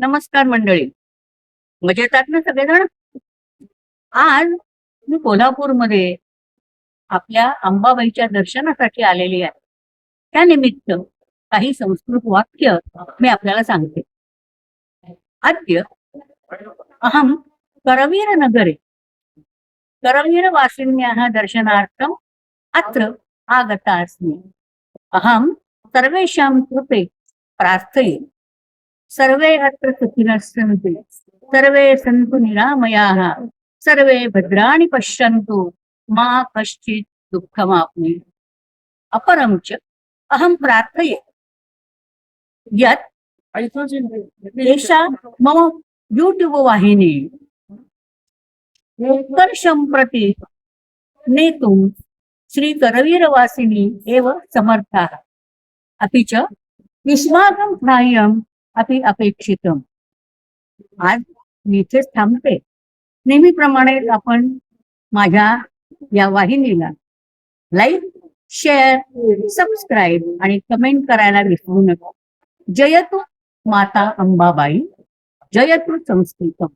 नमस्कार मंडळी. मजेत आहात ना सगळेजण? आज मी कोल्हापूरमध्ये आपल्या अंबाबाईच्या दर्शनासाठी आलेली आहे. त्यानिमित्त काही संस्कृत वाक्य मी आपल्याला सांगते. अद्य अहम करवीर नगरे. करवीर वासिन्याः दर्शनार्थम अत्र आगता अस्मि अहम सर्वेषां कृते प्रार्थये. सर्वे अत्र सुखिनः सर्वे सन्तु निरामयाः सर्वे भद्राणि पश्यन्तु मा कश्चित् दुःखमाप्नु अपरं च अहं प्रार्थये। यत् एषा मम यूट्यूब् वाहिनी उत्कर्षं प्रति नेतुं श्रीकरवीरवासिनी एव समर्थाः। अपि च युष्माकं साहाय्यम् अपि अपेक्षितम् आज मी इथेच थांबते. नेहमीप्रमाणे आपण माझ्या या वाहिनीला लाईक शेअर सबस्क्राईब आणि कमेंट करायला विसरू नका. जयतु माता अंबाबाई जयतु संस्कृतम.